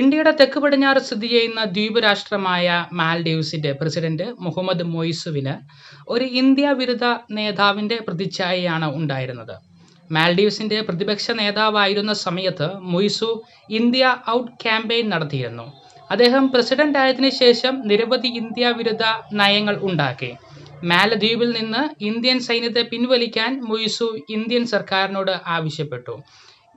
ഇന്ത്യയുടെ തെക്ക് പടിഞ്ഞാറ് സ്ഥിതി ചെയ്യുന്ന ദ്വീപ് രാഷ്ട്രമായ മാൽഡീവ്സിന്റെ പ്രസിഡന്റ് മുഹമ്മദ് മൊയ്സുവിന് ഒരു ഇന്ത്യ വിരുദ്ധ നേതാവിന്റെ പ്രതിച്ഛായയാണ് ഉണ്ടായിരുന്നത്. മാൽഡീവ്സിന്റെ പ്രതിപക്ഷ നേതാവായിരുന്ന സമയത്ത് മൊയ്സു ഇന്ത്യ ഔട്ട് ക്യാമ്പയിൻ നടത്തിയിരുന്നു. അദ്ദേഹം പ്രസിഡന്റ് ആയതിനു ശേഷം നിരവധി ഇന്ത്യ വിരുദ്ധ നയങ്ങൾ ഉണ്ടാക്കി. മാലദ്വീപിൽ നിന്ന് ഇന്ത്യൻ സൈന്യത്തെ പിൻവലിക്കാൻ മൊയ്സു ഇന്ത്യൻ സർക്കാരിനോട് ആവശ്യപ്പെട്ടു.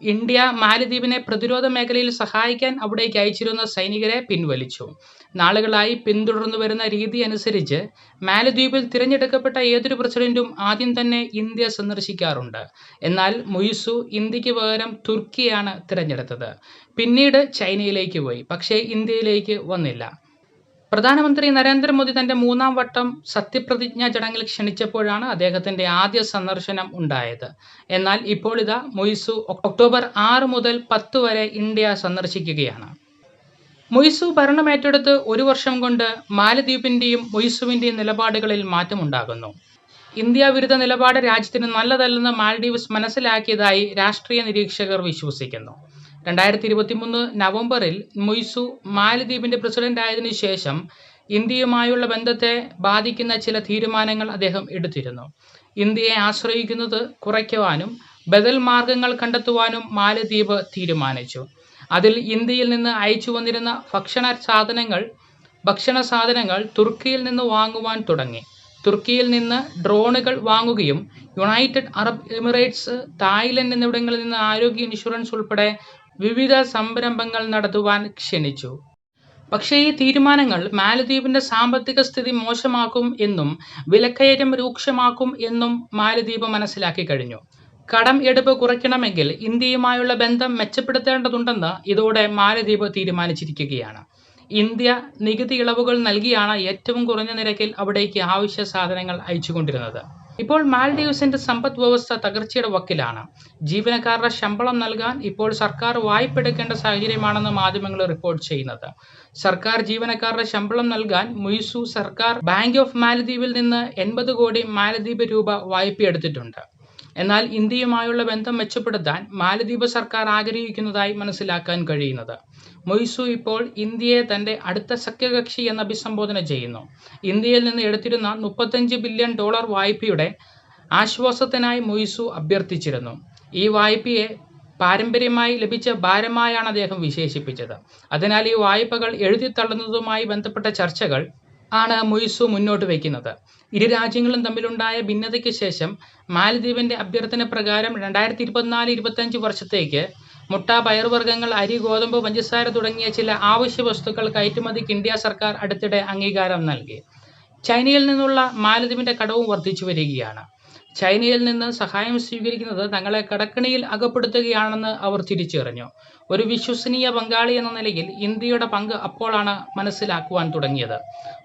ഇന്ത്യ മാലദ്വീപിനെ പ്രതിരോധ മേഖലയിൽ സഹായിക്കാൻ അവിടേക്ക് അയച്ചിരുന്ന സൈനികരെ പിൻവലിച്ചു. നാളുകളായി പിന്തുടർന്നു വരുന്ന രീതി അനുസരിച്ച് മാലദ്വീപിൽ തിരഞ്ഞെടുക്കപ്പെട്ട ഏതൊരു പ്രസിഡന്റും ആദ്യം തന്നെ ഇന്ത്യ സന്ദർശിക്കാറുണ്ട്. എന്നാൽ മുയിസു ഇന്ത്യയ്ക്ക് പകരം തുർക്കിയാണ് തിരഞ്ഞെടുത്തത്. പിന്നീട് ചൈനയിലേക്ക് പോയി. പക്ഷേ ഇന്ത്യയിലേക്ക് വന്നില്ല. പ്രധാനമന്ത്രി നരേന്ദ്രമോദി തന്റെ മൂന്നാം വട്ടം സത്യപ്രതിജ്ഞാ ചടങ്ങിൽ ക്ഷണിച്ചപ്പോഴാണ് അദ്ദേഹത്തിന്റെ ആദ്യ സന്ദർശനം ഉണ്ടായത്. എന്നാൽ ഇപ്പോൾ ഇതാ മൊയ്സു ഒക്ടോബർ ആറ് മുതൽ പത്ത് വരെ ഇന്ത്യ സന്ദർശിക്കുകയാണ്. മൊയ്സു ഭരണമേറ്റെടുത്ത് ഒരു വർഷം കൊണ്ട് മാലദ്വീപിന്റെയും മൊയ്സുവിന്റെയും നിലപാടുകളിൽ മാറ്റമുണ്ടാകുന്നു ഇന്ത്യ വിരുദ്ധ നിലപാട് രാജ്യത്തിന് നല്ലതല്ലെന്ന് മാൽഡീവ്സ് മനസ്സിലാക്കിയതായി രാഷ്ട്രീയ നിരീക്ഷകർ വിശ്വസിക്കുന്നു. രണ്ടായിരത്തി ഇരുപത്തി മൂന്ന് നവംബറിൽ മൊയ്സു മാലദ്വീപിന്റെ പ്രസിഡന്റ് ആയതിനു ശേഷം ഇന്ത്യയുമായുള്ള ബന്ധത്തെ ബാധിക്കുന്ന ചില തീരുമാനങ്ങൾ അദ്ദേഹം എടുത്തിരുന്നു. ഇന്ത്യയെ ആശ്രയിക്കുന്നത് കുറയ്ക്കുവാനും ബദൽ മാർഗങ്ങൾ കണ്ടെത്തുവാനും മാലദ്വീപ് തീരുമാനിച്ചു. അതിൽ ഇന്ത്യയിൽ നിന്ന് അയച്ചു വന്നിരുന്ന ഭക്ഷണ സാധനങ്ങൾ ഭക്ഷണ സാധനങ്ങൾ തുർക്കിയിൽ നിന്ന് വാങ്ങുവാൻ തുടങ്ങി. തുർക്കിയിൽ നിന്ന് ഡ്രോണുകൾ വാങ്ങുകയും യുണൈറ്റഡ് അറബ് എമിറേറ്റ്സ് തായ്ലൻഡ് എന്നിവിടങ്ങളിൽ നിന്ന് ആരോഗ്യ ഇൻഷുറൻസ് ഉൾപ്പെടെ വിവിധ സംരംഭങ്ങൾ നടത്തുവാൻ ക്ഷണിച്ചു. പക്ഷേ ഈ തീരുമാനങ്ങൾ മാലദ്വീപിന്റെ സാമ്പത്തിക സ്ഥിതി മോശമാക്കും എന്നും വിലക്കയറ്റം രൂക്ഷമാക്കും എന്നും മാലദ്വീപ് മനസ്സിലാക്കി കഴിഞ്ഞു. കടം എടുപ്പ് കുറയ്ക്കണമെങ്കിൽ ഇന്ത്യയുമായുള്ള ബന്ധം മെച്ചപ്പെടുത്തേണ്ടതുണ്ടെന്ന് ഇതോടെ മാലദ്വീപ് തീരുമാനിച്ചിരിക്കുകയാണ്. ഇന്ത്യ നികുതി ഇളവുകൾ നൽകിയാണ് ഏറ്റവും കുറഞ്ഞ നിരക്കിൽ അവിടേക്ക് ആവശ്യ സാധനങ്ങൾ അയച്ചുകൊണ്ടിരുന്നത്. ഇപ്പോൾ മാൽഡീവ്സിന്റെ സമ്പദ് വ്യവസ്ഥ തകർച്ചയുടെ വക്കിലാണ്. ജീവനക്കാരുടെ ശമ്പളം നൽകാൻ ഇപ്പോൾ സർക്കാർ വായ്പ എടുക്കേണ്ട സാഹചര്യമാണെന്ന് മാധ്യമങ്ങൾ റിപ്പോർട്ട് ചെയ്യുന്നത്. സർക്കാർ ജീവനക്കാരുടെ ശമ്പളം നൽകാൻ മുയിസു സർക്കാർ ബാങ്ക് ഓഫ് മാലദ്വീപിൽ നിന്ന് എൺപത് കോടി മാലദ്വീപ് രൂപ വായ്പയെടുത്തിട്ടുണ്ട്. എന്നാൽ ഇന്ത്യയുമായുള്ള ബന്ധം മെച്ചപ്പെടുത്താൻ മാലദ്വീപ് സർക്കാർ ആഗ്രഹിക്കുന്നതായി മനസ്സിലാക്കാൻ കഴിയുന്നത്. മൊയ്സു ഇപ്പോൾ ഇന്ത്യയെ തന്റെ അടുത്ത സഖ്യകക്ഷി എന്ന് അഭിസംബോധന ചെയ്യുന്നു. ഇന്ത്യയിൽ നിന്ന് എടുത്തിരുന്ന മുപ്പത്തഞ്ച് ബില്യൺ ഡോളർ വായ്പയുടെ ആശ്വാസത്തിനായി മൊയ്സു അഭ്യർത്ഥിച്ചിരുന്നു. ഈ വായ്പയെ പാരമ്പര്യമായി ലഭിച്ച ഭാരമായാണ് അദ്ദേഹം വിശേഷിപ്പിച്ചത്. അതിനാൽ ഈ വായ്പകൾ എഴുതിത്തള്ളുന്നതുമായി ബന്ധപ്പെട്ട ചർച്ചകൾ ആണ് മൊയ്സു മുന്നോട്ട് വയ്ക്കുന്നത്. ഇരു രാജ്യങ്ങളും തമ്മിലുണ്ടായ ഭിന്നതയ്ക്ക് ശേഷം മാലദ്വീപിന്റെ അഭ്യർത്ഥന പ്രകാരം രണ്ടായിരത്തി ഇരുപത്തിനാല് ഇരുപത്തഞ്ച് വർഷത്തേക്ക് മുട്ട പയറുവർഗങ്ങൾ അരി ഗോതമ്പ് പഞ്ചസാര തുടങ്ങിയ ചില ആവശ്യ വസ്തുക്കൾ കയറ്റുമതിക്ക് ഇന്ത്യ സർക്കാർ അടുത്തിടെ അംഗീകാരം നൽകി. ചൈനയിൽ നിന്നുള്ള മാലദ്വീപിന്റെ കടവും വർദ്ധിച്ചു വരികയാണ്. ചൈനയിൽ നിന്ന് സഹായം സ്വീകരിക്കുന്നത് തങ്ങളെ കടക്കണിയിൽ അകപ്പെടുത്തുകയാണെന്ന് അവർ തിരിച്ചറിഞ്ഞു. ഒരു വിശ്വസനീയ പങ്കാളി എന്ന നിലയിൽ ഇന്ത്യയുടെ പങ്ക് അപ്പോഴാണ് മനസ്സിലാക്കുവാൻ തുടങ്ങിയത്.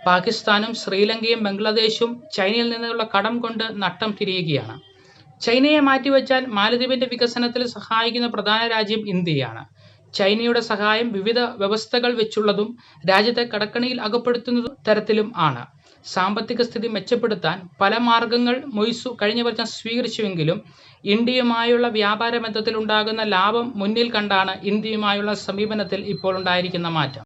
പാകിസ്ഥാനും ശ്രീലങ്കയും ബംഗ്ലാദേശും ചൈനയിൽ നിന്നുള്ള കടം കൊണ്ട് നട്ടം തിരിയുകയാണ്. ചൈനയെ മാറ്റിവെച്ചാൽ മാലദ്വീപിന്റെ വികസനത്തിൽ സഹായിക്കുന്ന പ്രധാന രാജ്യം ഇന്ത്യയാണ്. ചൈനയുടെ സഹായം വിവിധ വ്യവസ്ഥകൾ വെച്ചുള്ളതും രാജ്യത്തെ കടക്കണിയിൽ അകപ്പെടുത്തുന്ന തരത്തിലും ആണ്. സാമ്പത്തിക സ്ഥിതി മെച്ചപ്പെടുത്താൻ പല മാർഗങ്ങൾ മൊയ്സു കഴിഞ്ഞ വർഷം സ്വീകരിച്ചുവെങ്കിലും ഇന്ത്യയുമായുള്ള വ്യാപാര ബന്ധത്തിൽ ഉണ്ടാകുന്ന ലാഭം മുന്നിൽ കണ്ടാണ് ഇന്ത്യയുമായുള്ള സമീപനത്തിൽ ഇപ്പോൾ ഉണ്ടായിരിക്കുന്ന മാറ്റം.